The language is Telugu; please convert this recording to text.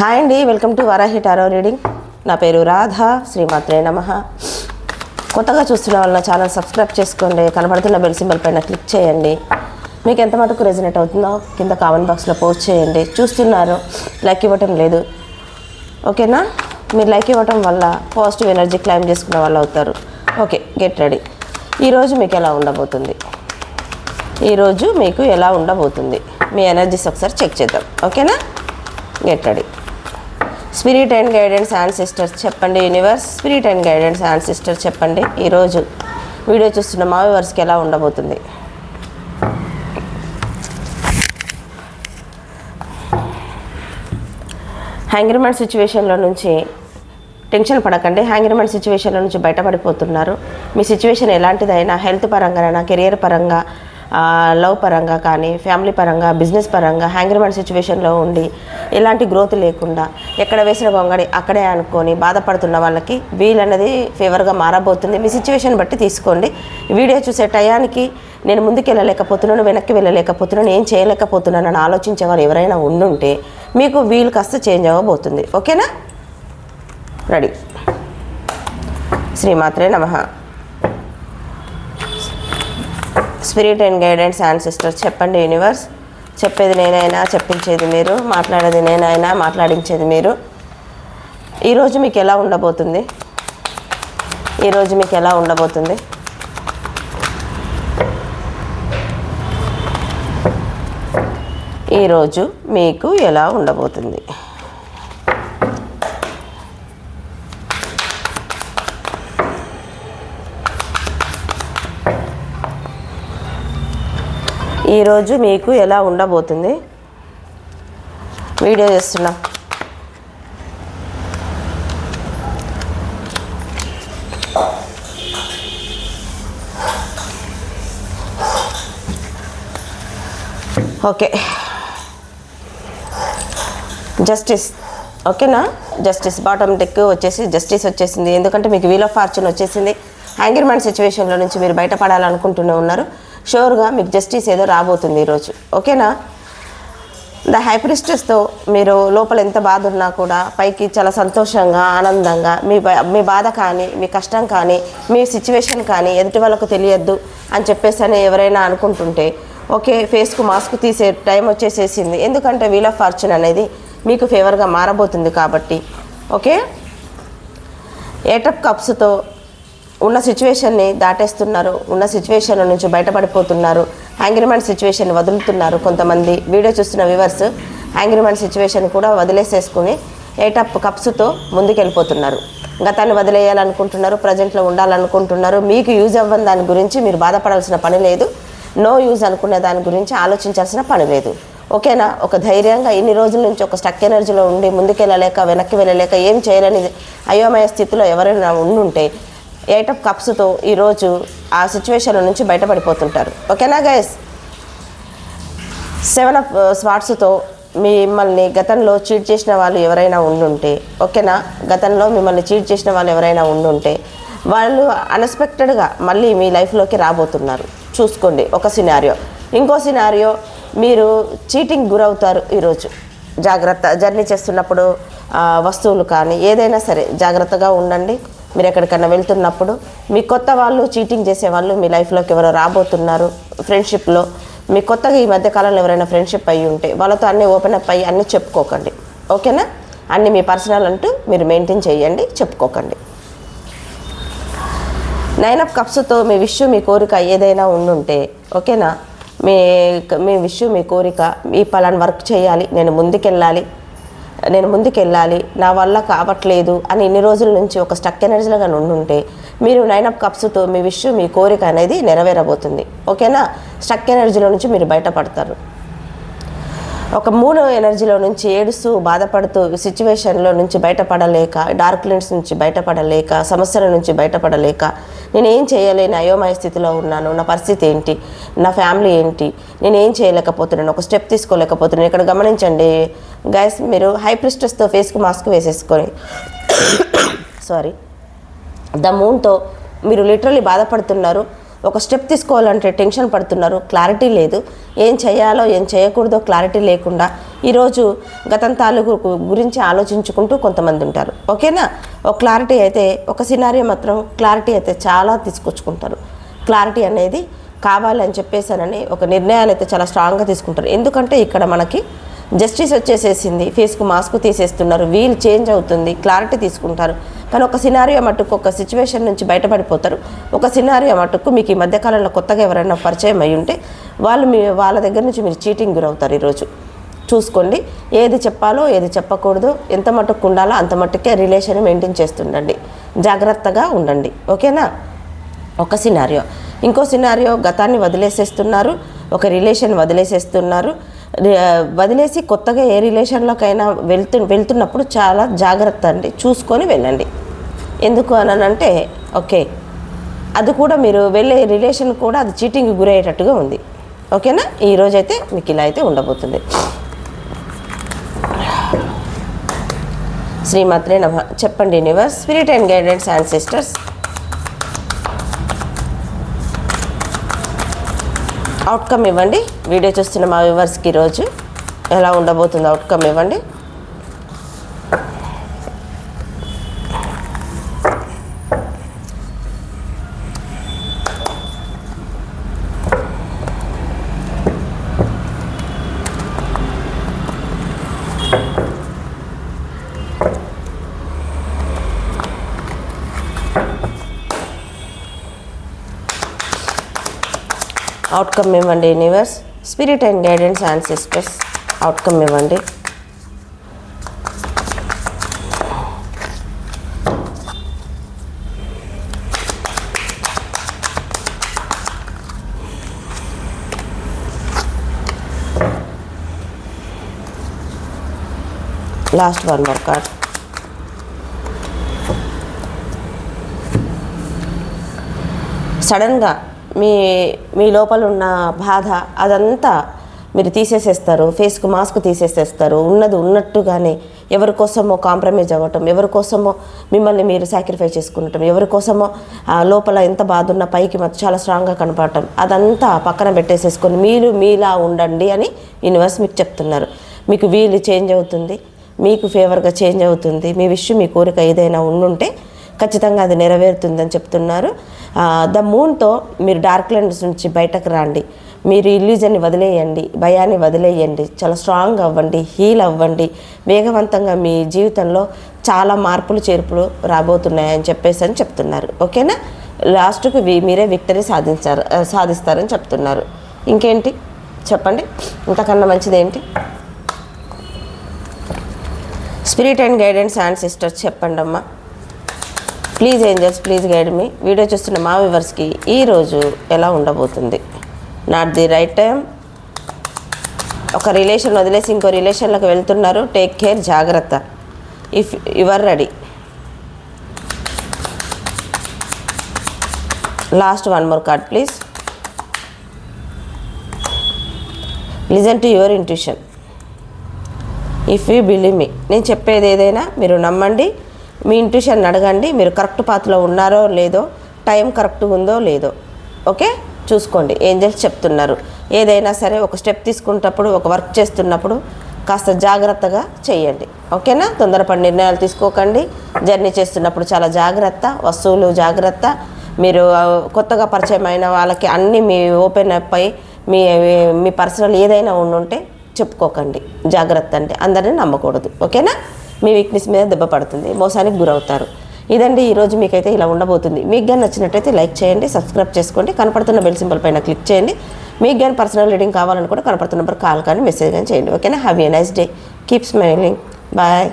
హాయ్ అండి welcome to Varahi tarot reading. నా పేరు రాధ శ్రీమాత్రే నమ. కొత్తగా చూస్తున్న వాళ్ళ ఛానల్ సబ్స్క్రైబ్ చేసుకోండి కనబడుతున్న బెల్ సింబల్ పైన క్లిక్ చేయండి. మీకు ఎంత మటుకు రెజినేట్ అవుతుందో కింద కామెంట్ బాక్స్లో పోస్ట్ చేయండి. చూస్తున్నారు లైక్ ఇవ్వటం లేదు. ఓకేనా? మీరు లైక్ ఇవ్వటం వల్ల పాజిటివ్ ఎనర్జీ క్లైమ్ చేసుకున్న వాళ్ళు అవుతారు. ఓకే గెట్ రెడీ ఈరోజు మీకు ఎలా ఉండబోతుంది? ఈరోజు మీకు ఎలా ఉండబోతుంది? మీ ఎనర్జీస్ ఒకసారి చెక్ చేద్దాం. ఓకేనా? Get ready spirit and guidance and sisters చెప్పండి universe spirit and guidance and చెప్పండి. ఈరోజు వీడియో చూస్తున్న మా వ్యూవర్స్కి ఎలా ఉండబోతుంది? హ్యాంగ్రిమెంట్ సిచ్యువేషన్లో నుంచి టెన్షన్ పడకండి. హ్యాంగ్రిమెంట్ సిచ్యువేషన్లో నుంచి బయటపడిపోతున్నారు. మీ సిచ్యువేషన్ ఎలాంటిదైనా హెల్త్ పరంగానైనా కెరియర్ పరంగా లవ్ పరంగా కానీ ఫ్యామిలీ పరంగా బిజినెస్ పరంగా హ్యాంగ్రిమెంట్ సిచ్యువేషన్లో ఉండి ఎలాంటి గ్రోత్ లేకుండా ఎక్కడ వేసిన గొంగడి అక్కడే అనుకొని బాధపడుతున్న వాళ్ళకి వీల్ అనేది ఫేవర్గా మారబోతుంది. మీ సిచ్యువేషన్ బట్టి తీసుకోండి. వీడియో చూసే టయానికి నేను ముందుకు వెళ్ళలేకపోతున్నాను వెనక్కి వెళ్ళలేకపోతున్నాను ఏం చేయలేకపోతున్నాను అని ఆలోచించేవారు ఎవరైనా ఉండుంటే మీకు వీలు కాస్త చేంజ్ అవ్వబోతుంది. ఓకేనా? రెడీ. శ్రీమాత్రే నమ. స్పిరిట్ అండ్ గైడెన్స్ ఆన్సిస్టర్ చెప్పండి యూనివర్స్. చెప్పేది నేనైనా చెప్పించేది మీరు మాట్లాడేది నేనైనా మాట్లాడించేది మీరు. ఈరోజు మీకు ఎలా ఉండబోతుంది? ఈరోజు మీకు ఎలా ఉండబోతుంది? ఈరోజు మీకు ఎలా ఉండబోతుంది? ఈరోజు మీకు ఎలా ఉండబోతుంది? వీడియో చేస్తున్నా. ఓకే. జస్టిస్ ఓకేనా? జస్టిస్ బాటమ్ డెక్ వచ్చేసి జస్టిస్ వచ్చేసింది. ఎందుకంటే మీకు వీల్ ఆఫ్ ఫార్చ్యూన్ వచ్చేసింది. హ్యాంగర్మెంట్ సిచ్యువేషన్లో నుంచి మీరు బయటపడాలనుకుంటూనే ఉన్నారు. షూర్గా మీకు జస్టిస్ ఏదో రాబోతుంది ఈరోజు ఓకేనా ద హైప్రిస్టెస్తో మీరు లోపల ఎంత బాధ ఉన్నా కూడా పైకి చాలా సంతోషంగా ఆనందంగా మీ బా- మీ బాధ కానీ మీ కష్టం కానీ మీ సిచ్యువేషన్ కానీ ఎదుటి వాళ్ళకు తెలియద్దు అని చెప్పేసి అని ఎవరైనా అనుకుంటుంటే ఓకే ఫేస్కు మాస్క్ తీసే టైం వచ్చేసేసింది. ఎందుకంటే వీల్ ఆఫ్ ఫార్చ్యూన్ అనేది మీకు ఫేవర్గా మారబోతుంది కాబట్టి. ఓకే ఏటప్ కప్స్తో ఉన్న సిచ్యువేషన్ని దాటేస్తున్నారు ఉన్న సిచ్యువేషన్ నుంచి బయటపడిపోతున్నారు హ్యాంగ్రిమెంట్ సిచ్యువేషన్ వదులుతున్నారు కొంతమంది. వీడియో చూస్తున్న వ్యూవర్స్ హ్యాంగ్రిమెంట్ సిచ్యువేషన్ కూడా వదిలేసేసుకుని ఏటప్ కప్స్తో ముందుకెళ్ళిపోతున్నారు. గతాన్ని వదిలేయాలనుకుంటున్నారు ప్రజెంట్లో ఉండాలనుకుంటున్నారు. మీకు యూజ్ అవ్వని దాని గురించి మీరు బాధపడాల్సిన పని లేదు. నో యూజ్ అనుకునే దాని గురించి ఆలోచించాల్సిన పని లేదు. ఓకేనా? ఒక ధైర్యంగా ఇన్ని రోజుల నుంచి ఒక స్టక్ ఎనర్జీలో ఉండి ముందుకెళ్ళలేక వెనక్కి వెళ్ళలేక ఏం చేయలేని అయోమయ స్థితిలో ఎవరైనా ఉండుంటే ఎయిట్ ఆఫ్ కప్స్తో ఈరోజు ఆ సిచ్యువేషన్ నుంచి బయటపడిపోతుంటారు. ఓకేనా గైస్ సెవెన్ ఆఫ్ స్వాట్స్తో మిమ్మల్ని గతంలో చీట్ చేసిన వాళ్ళు ఎవరైనా ఉండుంటే ఓకేనా? గతంలో మిమ్మల్ని చీట్ చేసిన వాళ్ళు ఎవరైనా ఉండుంటే వాళ్ళు అన్ఎక్స్పెక్టెడ్గా మళ్ళీ మీ లైఫ్లోకి రాబోతున్నారు. చూసుకోండి ఒక సినారియో ఇంకో సినారియో మీరు చీటింగ్ గురవుతారు ఈరోజు జాగ్రత్త జర్నీ చేస్తున్నప్పుడు వస్తువులు కానీ ఏదైనా సరే జాగ్రత్తగా ఉండండి. మీరు ఎక్కడికన్నా వెళ్తున్నప్పుడు మీ కొత్త వాళ్ళు చీటింగ్ చేసే వాళ్ళు మీ లైఫ్లోకి ఎవరో రాబోతున్నారు ఫ్రెండ్షిప్లో మీ కొత్తగా ఈ మధ్య కాలంలో ఎవరైనా ఫ్రెండ్షిప్ అయ్యి ఉంటే వాళ్ళతో అన్నీ ఓపెన్ అప్ అయ్యి అన్నీ చెప్పుకోకండి. ఓకేనా? అన్నీ మీ పర్సనల్ అంటూ మీరు మెయింటైన్ చేయండి చెప్పుకోకండి. నైన్ ఆఫ్ కప్స్తో మీ విష్ మీ కోరిక ఏదైనా ఉండుంటే ఓకేనా? మీ మీ విష్ మీ కోరిక ఈ పలాన్ వర్క్ చేయాలి నేను ముందుకెళ్ళాలి నేను ముందుకెళ్ళాలి నా వల్ల కావట్లేదు అని ఇన్ని రోజుల నుంచి ఒక స్టక్ ఎనర్జీలుగా ఉండుంటే మీరు నైన్ ఆఫ్ కప్స్తో మీ విష్ మీ కోరిక అనేది నెరవేరబోతుంది. ఓకేనా స్టక్ ఎనర్జీలో నుంచి మీరు బయటపడతారు. ఒక మూడో ఎనర్జీలో నుంచి ఏడుస్తూ బాధపడుతూ సిచ్యువేషన్లో నుంచి బయటపడలేక డార్క్ లెన్స్ నుంచి బయటపడలేక సమస్యల నుంచి బయటపడలేక నేను ఏం చేయలేని అయోమయ స్థితిలో ఉన్నాను నా పరిస్థితి ఏంటి నా ఫ్యామిలీ ఏంటి నేను ఏం చేయలేకపోతున్నాను ఒక స్టెప్ తీసుకోలేకపోతున్నాను. ఇక్కడ గమనించండి గైస్ మీరు హై ప్రిస్టెస్తో ఫేస్కి మాస్క్ వేసేసుకొని సారీ ద మూన్తో మీరు లిటరలీ బాధపడుతున్నారు. ఒక స్టెప్ తీసుకోవాలంటే టెన్షన్ పడుతున్నారు క్లారిటీ లేదు. ఏం చేయాలో ఏం చేయకూడదో క్లారిటీ లేకుండా ఈరోజు గతం తాలూకు గురించి ఆలోచించుకుంటూ కొంతమంది ఉంటారు. ఓకేనా? ఒక క్లారిటీ అయితే ఒక సినారియో మాత్రం క్లారిటీ అయితే చాలా తీసుకొచ్చుకుంటారు. క్లారిటీ అనేది కావాలని చెప్పేసానని ఒక నిర్ణయాలు అయితే చాలా స్ట్రాంగ్గా తీసుకుంటారు. ఎందుకంటే ఇక్కడ మనకి జస్టిస్ వచ్చేసేసింది. ఫేస్కు మాస్క్ తీసేస్తున్నారు. వీల్ చేంజ్ అవుతుంది. క్లారిటీ తీసుకుంటారు. కానీ ఒక సినారియో మట్టుకు ఒక సిచ్యువేషన్ నుంచి బయటపడిపోతారు. ఒక సినారియో మట్టుకు మీకు ఈ మధ్యకాలంలో కొత్తగా ఎవరైనా పరిచయం అయి ఉంటే వాళ్ళు మీ వాళ్ళ దగ్గర నుంచి మీరు చీటింగ్ గురవుతారు ఈరోజు. చూసుకోండి. ఏది చెప్పాలో ఏది చెప్పకూడదు. ఎంత మట్టుకు ఉండాలో అంత మట్టుకే రిలేషన్ మెయింటైన్ చేస్తుండండి. జాగ్రత్తగా ఉండండి. ఓకేనా? ఒక సినారియో ఇంకో సినారియో గతాన్ని వదిలేసేస్తున్నారు. ఒక రిలేషన్ వదిలేసేస్తున్నారు. వదిలేసి కొత్తగా ఏ రిలేషన్లోకైనా వెళ్తు వెళ్తున్నప్పుడు చాలా జాగ్రత్త అండి. చూసుకొని వెళ్ళండి. ఎందుకు అనంటే ఓకే అది కూడా మీరు వెళ్ళే రిలేషన్ కూడా అది చీటింగ్ గురయ్యేటట్టుగా ఉంది. ఓకేనా? ఈరోజైతే మీకు ఇలా అయితే ఉండబోతుంది. శ్రీమాత్రే నమ. చెప్పండి universe spirit and guidance and outcome ఇవ్వండి. వీడియో చూస్తున్న మా వ్యూవర్స్కి ఈరోజు ఎలా ఉండబోతుంది అవుట్కమ్ ఇవ్వండి. అవుట్కమ్ ఇవ్వండి universe spirit and guidance and sisters outcome ఇవ్వండి లాస్ట్ వన్ మోర్ కార్డ్ సడన్గా మీ మీ లోపల ఉన్న బాధ అదంతా మీరు తీసేసేస్తారు. ఫేస్కు మాస్క్ తీసేసేస్తారు. ఉన్నది ఉన్నట్టుగానే ఎవరి కోసమో కాంప్రమైజ్ అవ్వటం ఎవరి కోసమో మిమ్మల్ని మీరు సాక్రిఫైస్ చేసుకుంటాం ఎవరి కోసమో ఆ లోపల ఎంత బాధ ఉన్నా పైకి మాత్రం చాలా స్ట్రాంగ్గా కనపడటం అదంతా పక్కన పెట్టేసేసుకొని మీరు మీలా ఉండండి అని యూనివర్స్ మీకు చెప్తున్నారు. మీకు వీలు చేంజ్ అవుతుంది మీకు ఫేవర్గా చేంజ్ అవుతుంది మీ విషయం మీ కోరిక ఏదైనా ఉండుంటే ఖచ్చితంగా అది నెరవేరుతుందని చెప్తున్నారు. ద మూన్తో మీరు డార్క్ లెండ్స్ నుంచి బయటకు రండి. మీరు ఇల్యూజన్ని వదిలేయండి భయాన్ని వదిలేయండి చాలా స్ట్రాంగ్ అవ్వండి హీల్ అవ్వండి. వేగవంతంగా మీ జీవితంలో చాలా మార్పులు చేర్పులు రాబోతున్నాయని చెప్పేసి అని చెప్తున్నారు. ఓకేనా? లాస్ట్కు వి- మీరే విక్టరీ సాధించారు సాధిస్తారని చెప్తున్నారు. ఇంకేంటి? చెప్పండి. ఇంతకన్నా మంచిది ఏంటి spirit and guidance and sisters చెప్పండి అమ్మా ప్లీజ్ ఏంజల్స్ ప్లీజ్ గైడ్ మీ వీడియో చూస్తున్న మా వ్యూవర్స్కి ఈరోజు ఎలా ఉండబోతుంది? నాట్ ది రైట్ టైం ఒక రిలేషన్ వదిలేసి ఇంకో రిలేషన్లోకి వెళ్తున్నారు. టేక్ కేర్ జాగ్రత్త. If your ready last one more card please listen to your intuition if you believe మీ నేను చెప్పేది ఏదైనా మీరు నమ్మండి. మీ ఇంట్యూషన్ అడగండి మీరు కరెక్ట్ పాత్రలో ఉన్నారో లేదో టైం కరెక్ట్ ఉందో లేదో. ఓకే చూసుకోండి. ఏంజల్స్ చెప్తున్నారు. ఏదైనా సరే ఒక స్టెప్ తీసుకున్నప్పుడు ఒక వర్క్ చేస్తున్నప్పుడు కాస్త జాగ్రత్తగా చేయండి. ఓకేనా తొందరపడి నిర్ణయాలు తీసుకోకండి. జర్నీ చేస్తున్నప్పుడు చాలా జాగ్రత్త వస్తువులు జాగ్రత్త. మీరు కొత్తగా పరిచయం అయిన వాళ్ళకి అన్నీ మీ ఓపెన్ అప్ అయి మీ మీ పర్సనల్ ఏదైనా ఉండుంటే చెప్పుకోకండి. జాగ్రత్త అంటే అందరిని నమ్మకూడదు. ఓకేనా మీ వీక్నెస్ మీద దెబ్బ పడుతుంది. మోసానికి గురవుతారు. ఇదండి ఈరోజు మీకైతే ఇలా ఉండబోతుంది. మీకు కానీ నచ్చినట్టయితే లైక్ చేయండి సబ్స్క్రైబ్ చేసుకోండి కనపడుతున్న బెల్ సింబల్ పైన క్లిక్ చేయండి. మీకు కానీ పర్సనల్ రీడింగ్ కావాలని కూడా కనపడుతున్న నెంబర్ కాల్ కానీ మెసేజ్ కానీ చేయండి. ఓకేనా have a nice day keep smiling bye